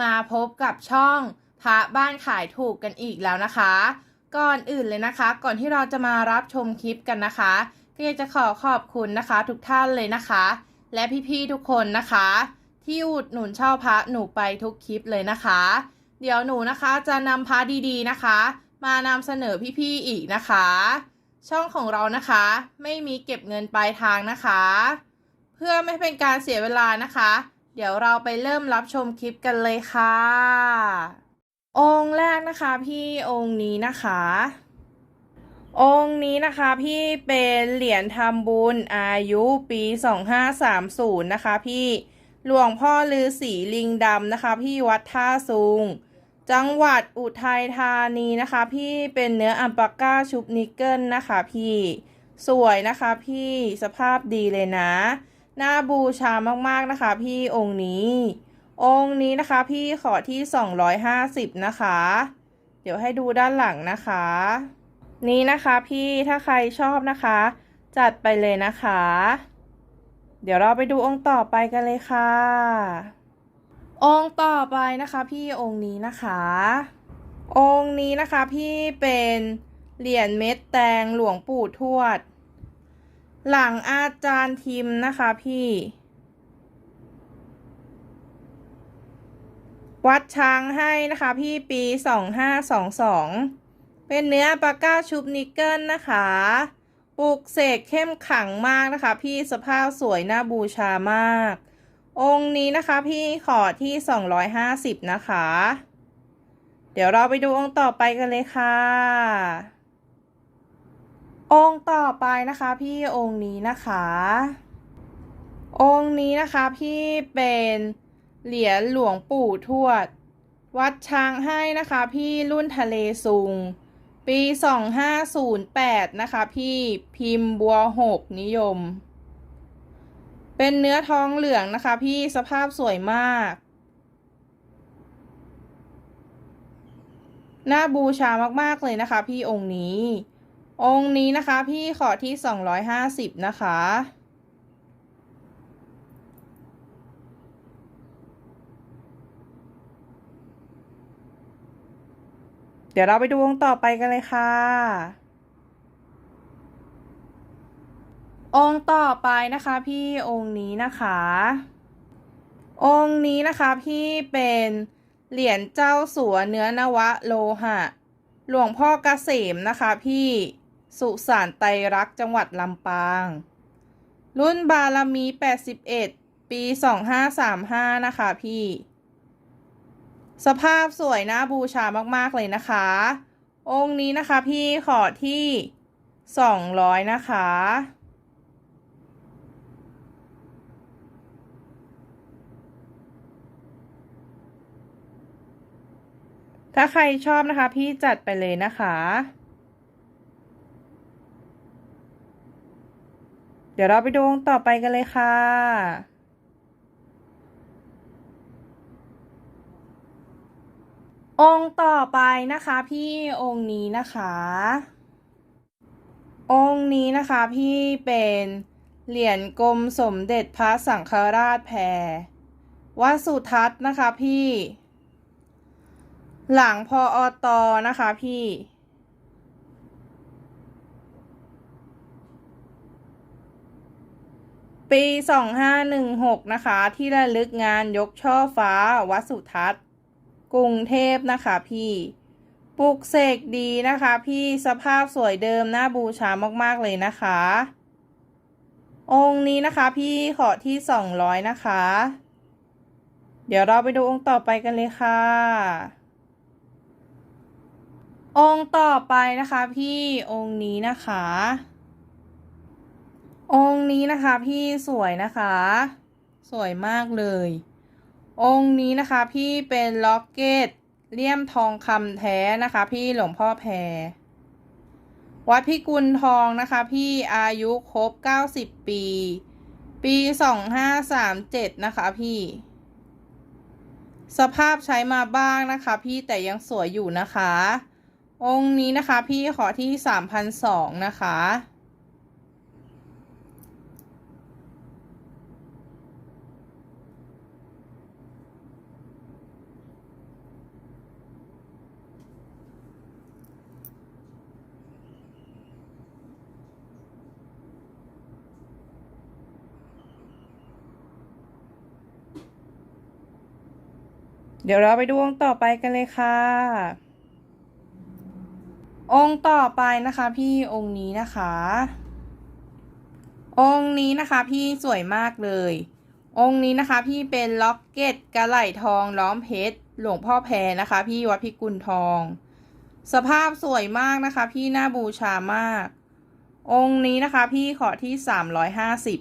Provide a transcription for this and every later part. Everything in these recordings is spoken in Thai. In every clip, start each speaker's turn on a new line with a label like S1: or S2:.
S1: มาพบกับช่องพระบ้านขายถูกกันอีกแล้วนะคะ ก่อนอื่นเลยนะคะ ก่อนที่เราจะมารับชมคลิปกันนะคะ ก็อยากจะขอขอบคุณนะคะ ทุกท่านเลยนะคะ และพี่ๆทุกคนนะคะ ที่อุดหนุนเช่าพระหนูไปทุกคลิปเลยนะคะ เดี๋ยวหนูนะคะจะนำพระดีๆนะคะ มานำเสนอพี่ๆอีกนะคะ ช่องของเรานะคะ ไม่มีเก็บเงินปลายทางนะคะ เพื่อไม่เป็นการเสียเวลานะคะ เดี๋ยวเราไปเริ่มรับชมคลิปกันเลยค่ะ องค์แรกนะคะพี่องค์นี้นะคะ องค์นี้นะคะพี่เป็นเหรียญทำบุญอายุปี 2530 นะคะพี่หลวงพ่อลือศีลิงดำนะคะพี่วัดท่าซุง จังหวัดอุทัยธานีนะคะพี่เป็นเนื้ออัมปาก้าชุบนิกเกิลนะคะพี่สวยนะคะพี่สภาพดีเลยนะ น่าบูชามากๆนะคะ พี่องค์นี้ องค์นี้นะคะ พี่ขอที่ 250 นะคะ เดี๋ยวให้ดูด้านหลังนะคะ นี่นะคะพี่ถ้าใครชอบนะคะ จัดไปเลยนะคะ เดี๋ยวเราไปดูองค์ต่อไปกันเลยค่ะ องค์ต่อไปนะคะ พี่องค์นี้นะคะ องค์นี้นะคะพี่เป็นเหรียญเม็ดแตงหลวงปู่ทวด หลังอาจารย์ทิมนะคะพี่ วัดช้างให้นะคะพี่ปี2522เป็นเนื้อปาก้าชุบนิกเกิลนะคะปลูกเสกเข้มขังมากนะคะ พี่สภาพสวยน่าบูชามาก องค์นี้นะคะพี่ขอที่ 250 นะคะ เดี๋ยวเราไปดูองค์ต่อไปกันเลยค่ะ องค์ต่อไปนะคะพี่องค์นี้นะคะ องค์นี้นะคะพี่เป็นเหรียญหลวงปู่ทวด วัดช้างให้นะคะพี่รุ่นทะเลซุง ปี 2508 นะคะพี่พิมพ์บัวหกนิยม เป็นเนื้อทองเหลืองนะคะพี่สภาพสวยมากน่าบูชามาก ๆ เลยนะคะพี่องค์นี้ องค์นี้นะคะพี่ขอที่250นะคะ เดี๋ยวเราไปดูองค์ต่อไปกันเลยค่ะ องค์ต่อไปนะคะพี่องค์นี้นะคะ องค์นี้นะคะพี่เป็นเหรียญเจ้าสัวเนื้อนวะโลหะ หลวงพ่อเกษมนะคะพี่ สุสานไตรรักษ์จังหวัดลำปาง รุ่นบารมี 81 ปี 2535 นะคะพี่ สภาพสวยน่าบูชามากๆเลยนะคะ องค์นี้นะคะพี่ขอที่ 200 นะคะถ้าใครชอบนะคะ พี่จัดไปเลยนะคะ เดี๋ยวเราไปดูองค์ต่อไปกันเลยค่ะ องค์ต่อไปนะคะพี่องค์นี้นะคะ องค์นี้นะคะพี่เป็นเหรียญกรมสมเด็จพระสังฆราชแพรวัดสุทัศน์นะคะพี่ หลังพออตอนะคะพี่ ปี 2516 นะคะ ที่ระลึกงานยกช่อฟ้า วัดสุทัศน์ กรุงเทพนะคะพี่ ปลุกเสกดีนะคะพี่สภาพสวยเดิมน่าบูชามากๆเลยนะคะ องค์นี้นะคะพี่ขอที่ 200 นะคะ เดี๋ยวเราไปดูองค์ต่อไปกันเลยค่ะ องค์ต่อไปนะคะพี่องค์นี้นะคะ องค์นี้นะคะพี่สวยนะคะ สวยมากเลย องค์นี้นะคะพี่เป็นล็อกเก็ตเลี่ยมทองคำแท้นะคะ พี่หลวงพ่อแพร วัดพิกุลทองนะคะ พี่อายุครบ90ปี ปี2537นะคะพี่ สภาพใช้มาบ้างนะคะ พี่แต่ยังสวยอยู่นะคะ องค์นี้นะคะพี่ขอที่3,200นะคะ เดี๋ยวเราไปดูองค์ต่อไปกันเลยค่ะ องค์ต่อไปนะคะพี่องค์นี้นะคะ องค์นี้นะคะพี่สวยมากเลย องค์นี้นะคะพี่เป็นล็อกเก็ตกระไหล่ทองล้อมเพชรหลวงพ่อแพรนะคะ พี่วัดพิกุลทอง สภาพสวยมากนะคะ พี่น่าบูชามาก องค์นี้นะคะพี่ขอที่สามร้อยห้าสิบ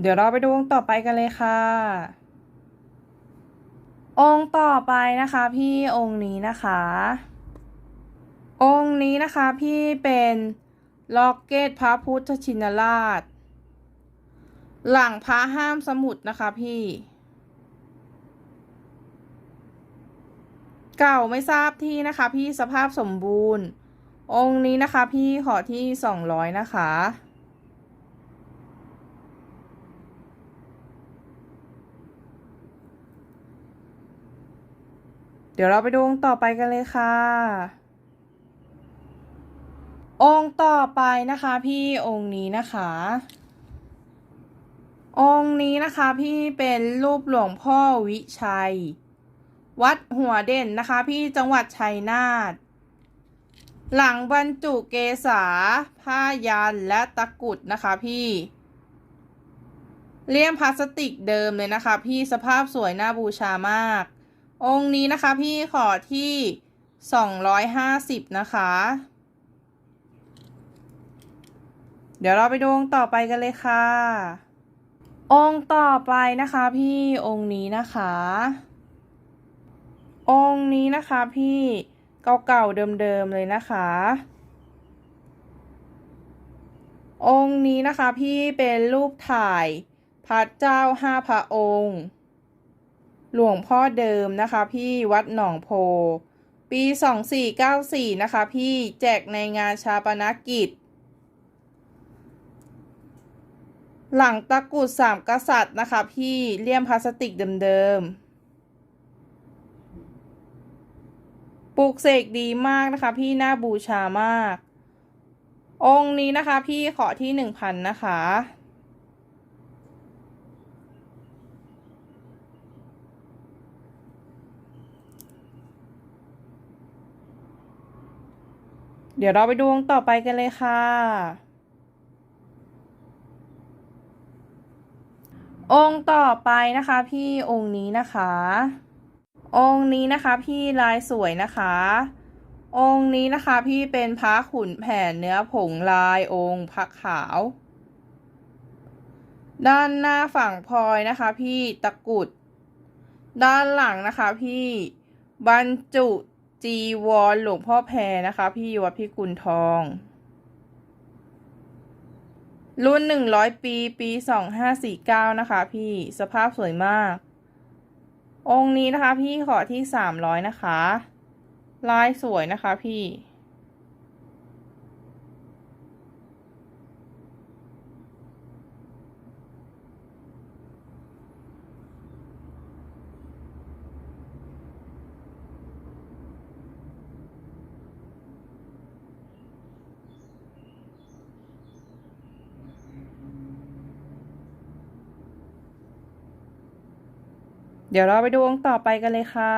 S1: เดี๋ยวเราไปดูองค์ต่อไปกันเลยค่ะ องค์ต่อไปนะคะพี่องค์นี้นะคะ องค์นี้นะคะพี่เป็นล็อกเกตพระพุทธชินราช หลังพระห้ามสมุดนะคะพี่ เก่าไม่ทราบที่นะคะพี่สภาพสมบูรณ์ องค์นี้นะคะพี่ขอที่สองร้อยนะคะ ดี๋ยวเราไปดูองค์ต่อไปกันเลยค่ะ องค์ต่อไปนะคะพี่องค์นี้นะคะ องค์นี้นะคะพี่เป็นรูปหลวงพ่อวิชัย วัดหัวเด่นนะคะ พี่จังหวัดชัยนาทหลังบรรจุเกษาผ้ายันและตะกุดนะคะพี่ เลี่ยมพลาสติกเดิมเลยนะคะพี่สภาพสวยน่าบูชามาก องค์นี้นะคะพี่ขอที่สองร้อยห้าสิบนะคะ เดี๋ยวเราไปดูองค์ต่อไปกันเลยค่ะ องค์ต่อไปนะคะพี่องค์นี้นะคะ องค์นี้นะคะพี่เก่าๆเดิมๆเลยนะคะ องค์นี้นะคะพี่เป็นรูปถ่ายพระเจ้าห้าพระองค์ หลวงพ่อเดิมนะคะพี่วัดหนองโพ ปี 2494 นะคะพี่แจกในงานชาปนกิจ หลังตะกุดสามกษัตริย์นะคะพี่เลี่ยมพลาสติกเดิมๆปลูกเสกดีมากนะคะพี่น่าบูชามาก องค์นี้นะคะพี่ขอที่หนึ่งพันนะคะ เดี๋ยวเราไปดูองค์ต่อไปกันเลยค่ะ องค์ต่อไปนะคะ พี่องค์นี้นะคะ องค์นี้นะคะ พี่ลายสวยนะคะ องค์นี้นะคะ พี่เป็นพระขุนแผนเนื้อผงลายองค์พระขาว ด้านหน้าฝั่งพลอยนะคะ พี่ตะกุด ด้านหลังนะคะ พี่บรรจุ จีวรหลวงพ่อแพรนะคะ พี่วัดพิกุลทอง รุ่นหนึ่งร้อยปีปีสองห้าสี่เก้านะคะ พี่สภาพสวยมาก องค์นี้นะคะ พี่ขอที่สามร้อยนะคะ ลายสวยนะคะพี่ เดี๋ยวเราไปดูองค์ต่อไปกันเลยค่ะ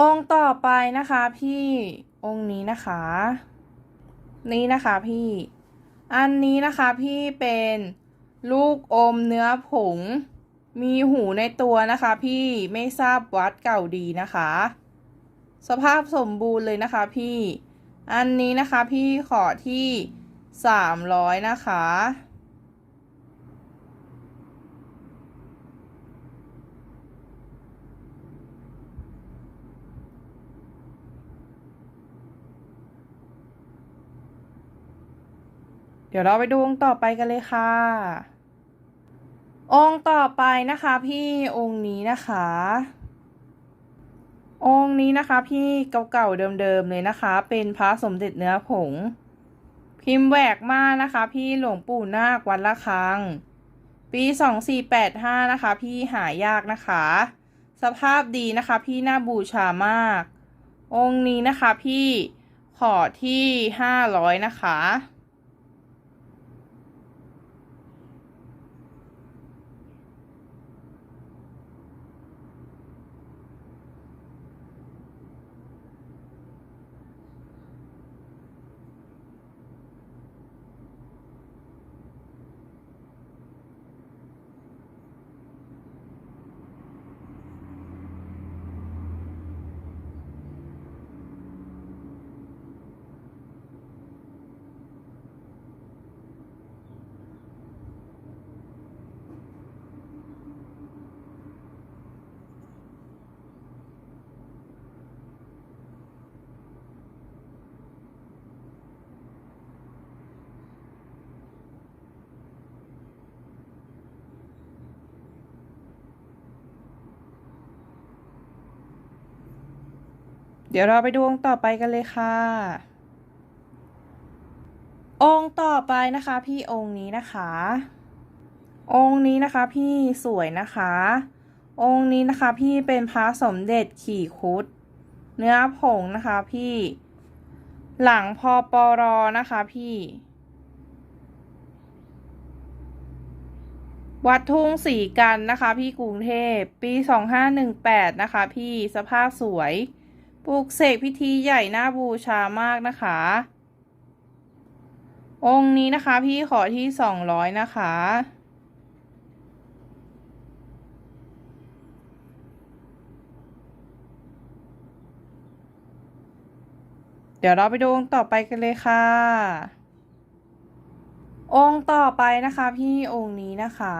S1: องค์ต่อไปนะคะพี่องค์นี้นะคะ นี่นะคะพี่ อันนี้นะคะพี่เป็นลูกอมเนื้อผง มีหูในตัวนะคะ พี่ไม่ทราบวัดเก่าดีนะคะ สภาพสมบูรณ์เลยนะคะพี่ อันนี้นะคะพี่ขอที่สามร้อยนะคะ ดี๋ยวเราไปดูองค์ต่อไปกันเลยค่ะ องค์ต่อไปนะคะ พี่องค์นี้นะคะ องค์นี้นะคะพี่เก่าๆเดิมๆเลยนะคะ เป็นพระสมเด็จเนื้อผง พิมพ์แหวกมากนะคะ พี่หลวงปู่นาควัดละคัง ปี2485นะคะ พี่หายากนะคะ สภาพดีนะคะ พี่น่าบูชามาก องค์นี้นะคะพี่ขอที่500นะคะ เดี๋ยวเราไปดูองค์ต่อไปกันเลยค่ะ องค์ต่อไปนะคะ พี่องค์นี้นะคะ องค์นี้นะคะพี่สวยนะคะ องค์นี้นะคะพี่เป็นพระสมเด็จขี่คุด เนื้อผงนะคะพี่ หลังพอปรอนะคะพี่วัดทุ่งสีกันนะคะ พี่กรุงเทพปี 2518 นะคะ พี่สภาพสวย ปลูกเสกพิธีใหญ่น่าบูชามากนะคะ องค์นี้นะคะพี่ขอที่สองร้อยนะคะ เดี๋ยวเราไปดูองค์ต่อไปกันเลยค่ะ องค์ต่อไปนะคะพี่องค์นี้นะคะ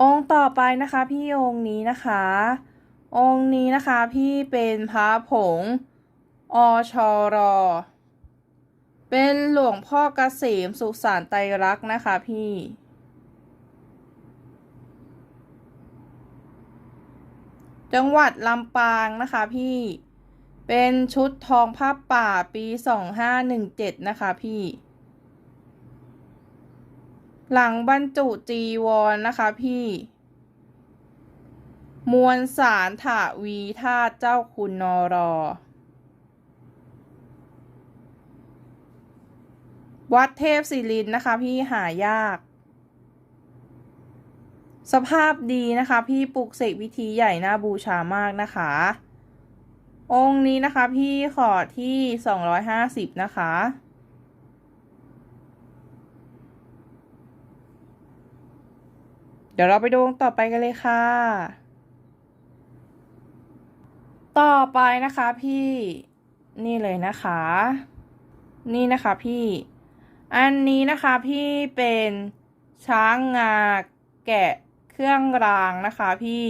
S1: องค์ต่อไปนะคะพี่องค์นี้นะคะ องค์นี้นะคะพี่เป็นพระผงอชรเป็นหลวงพ่อเกษมสุสานไตรรักษ์นะคะพี่จังหวัดลำปางนะคะพี่ เป็นชุดทองผ้าป่าปี2517นะคะพี่ หลังบรรจุจีวรนนะคะพี่ มวลสารถาวีธาตุเจ้าคุณนอรอ วัดเทพศิรินนะคะ พี่หายาก สภาพดีนะคะ พี่ปลุกเสกวิธีใหญ่น่าบูชามากนะคะ องค์นี้นะคะพี่ขอที่250นะคะเดี๋ยวเราไปดูองค์ต่อไปกันเลยค่ะ ต่อไปนะคะพี่นี่เลยนะคะ นี่นะคะพี่ อันนี้นะคะพี่เป็นช้างงาแกะเครื่องรางนะคะพี่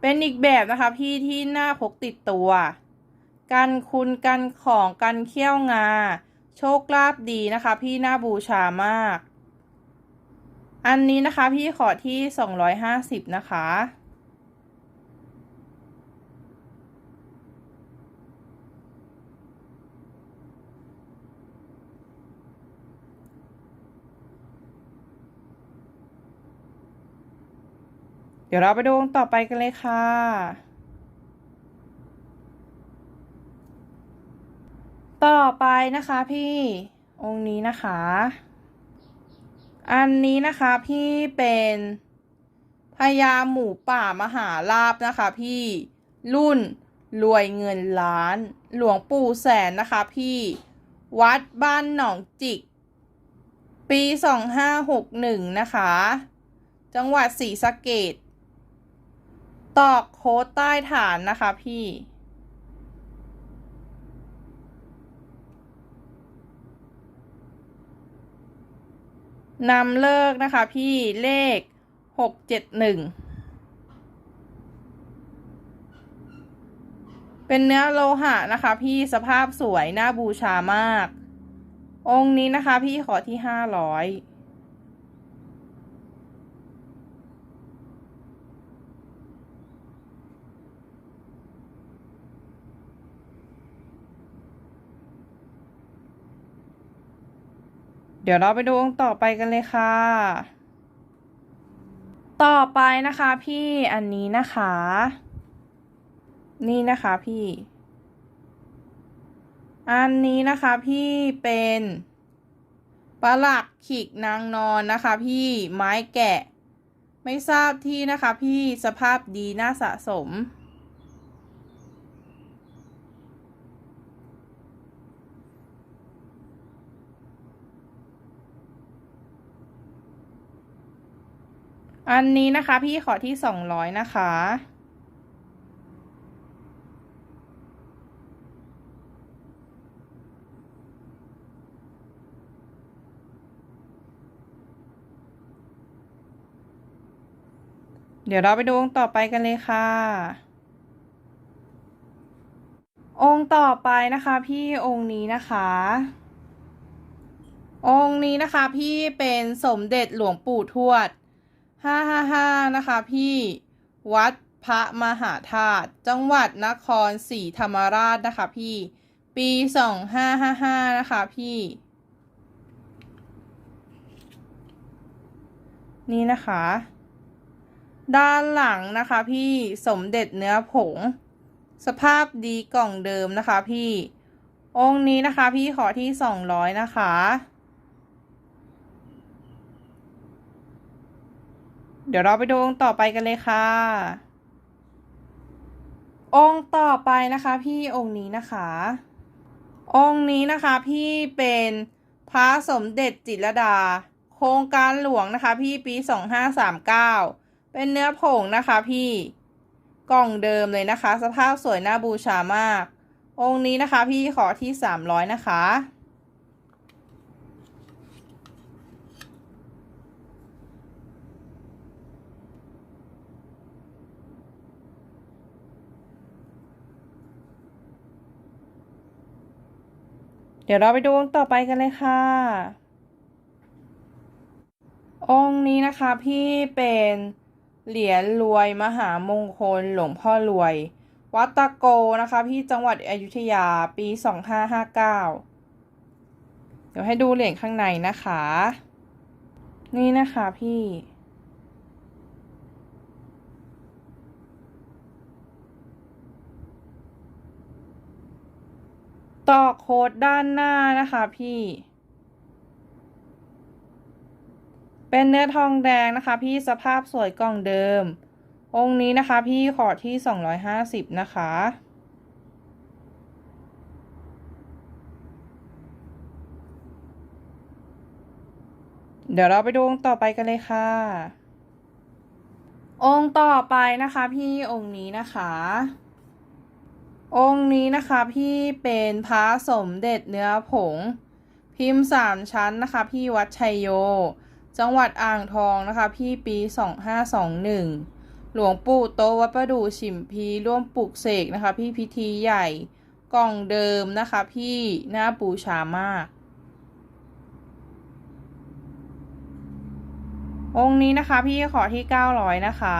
S1: เป็นอีกแบบนะคะพี่ที่น่าพกติดตัว กันคุณกันของกันเขี้ยวงา โชคลาภดีนะคะ พี่น่าบูชามาก อันนี้นะคะพี่ขอที่ 250 นะคะ เดี๋ยวเราไปดูองค์ต่อไปกันเลยค่ะ ต่อไปนะคะพี่องค์นี้นะคะ อันนี้นะคะพี่เป็นพญาหมูป่ามหาลาบนะคะพี่รุ่นรวยเงินล้านหลวงปู่แสนนะคะพี่วัดบ้านหนองจิก ปีสองห้าหกหนึ่งนะคะ จังหวัดศรีสะเกด ตอกโค้ดใต้ฐานนะคะพี่ นำเลิกนะคะพี่เลขหกเจ็ดหนึ่งเป็นเนื้อโลหะนะคะพี่สภาพสวยน่าบูชามาก องค์นี้นะคะพี่ขอที่ห้าร้อย เดี๋ยวเราไปดูองค์ต่อไปกันเลยค่ะ ต่อไปนะคะพี่อันนี้นะคะ นี่นะคะพี่ อันนี้นะคะพี่เป็นปลาหลักขิกนางนอนนะคะ พี่ไม้แกะ ไม่ทราบที่นะคะ พี่สภาพดีน่าสะสม อันนี้นะคะพี่ขอที่สองร้อยนะคะ เดี๋ยวเราไปดูองค์ต่อไปกันเลยค่ะ องค์ต่อไปนะคะ พี่องค์นี้นะคะ องค์นี้นะคะพี่เป็นสมเด็จหลวงปู่ทวด ห้าห้าห้านะคะพี่ วัดพระมหาธาตุ จังหวัดนครศรีธรรมราชนะคะพี่ ปีสองห้าห้าห้านะคะพี่ นี่นะคะ ด้านหลังนะคะพี่ สมเด็จเนื้อผง สภาพดีกล่องเดิมนะคะพี่ องค์นี้นะคะพี่ขอที่สองร้อยนะคะ เดี๋ยวเราไปดูองค์ต่อไปกันเลยค่ะ องค์ต่อไปนะคะ พี่องค์นี้นะคะ องค์นี้นะคะพี่เป็นพระสมเด็จจิตรดา โครงการหลวงนะคะ พี่ปีสองห้าสามเก้าเป็นเนื้อผงนะคะพี่กล่องเดิมเลยนะคะ สภาพสวยน่าบูชามาก องค์นี้นะคะพี่ขอที่สามร้อยนะคะ เดี๋ยวเราไปดูองค์ต่อไปกันเลยค่ะ องค์นี้นะคะพี่เป็นเหรียญรวยมหามงคลหลวงพ่อรวย วัดตะโกนะคะพี่จังหวัดอยุธยาปีสองห้าห้าเก้าเดี๋ยวให้ดูเหรียญข้างในนะคะ นี่นะคะพี่ ต่อโค้ดด้านหน้านะคะพี่ เป็นเนื้อทองแดงนะคะ พี่สภาพสวยกล่องเดิม องค์นี้นะคะพี่ขอที่ 250 นะคะเดี๋ยวเราไปดูองค์ต่อไปกันเลยค่ะ องค์ต่อไปนะคะพี่องค์นี้นะคะ องค์นี้นะคะพี่เป็นพระสมเด็จเนื้อผง พิมพ์สามชั้นนะคะพี่วัดชัยโย จังหวัดอ่างทองนะคะพี่ปีสองห้าสองหนึ่งหลวงปู่โตวัดประดู่ฉิมพีร่วมปลุกเสกนะคะ พี่พิธีใหญ่กล่องเดิมนะคะพี่หน้าปูชามาก องค์นี้นะคะพี่ขอที่เก้าร้อยนะคะ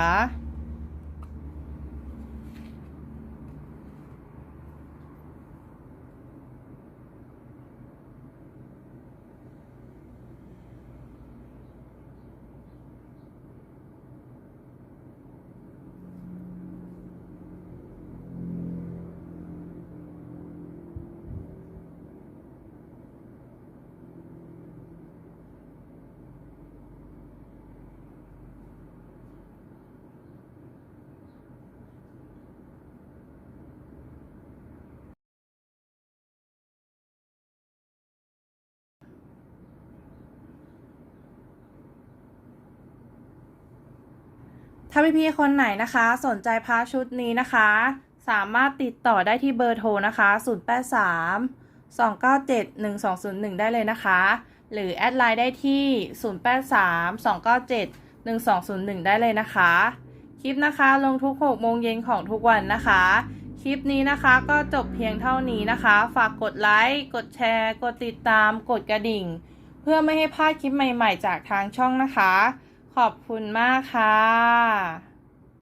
S1: ถ้าพี่ๆคนไหนนะคะ สนใจพระชุดนี้นะคะ สามารถติดต่อได้ที่เบอร์โทรนะคะ 083 297 1201 ได้เลยนะคะ หรือแอดไลน์ได้ที่ 083 297 1201 ได้เลยนะคะ คลิปนะคะลงทุก 6 โมงเย็นของทุกวันนะคะ คลิปนี้นะคะก็จบเพียงเท่านี้นะคะ ฝากกดไลค์ กดแชร์ กดติดตาม กดกระดิ่ง เพื่อไม่ให้พลาดคลิปใหม่ๆ จากทางช่องนะคะ ขอบคุณมากค่ะ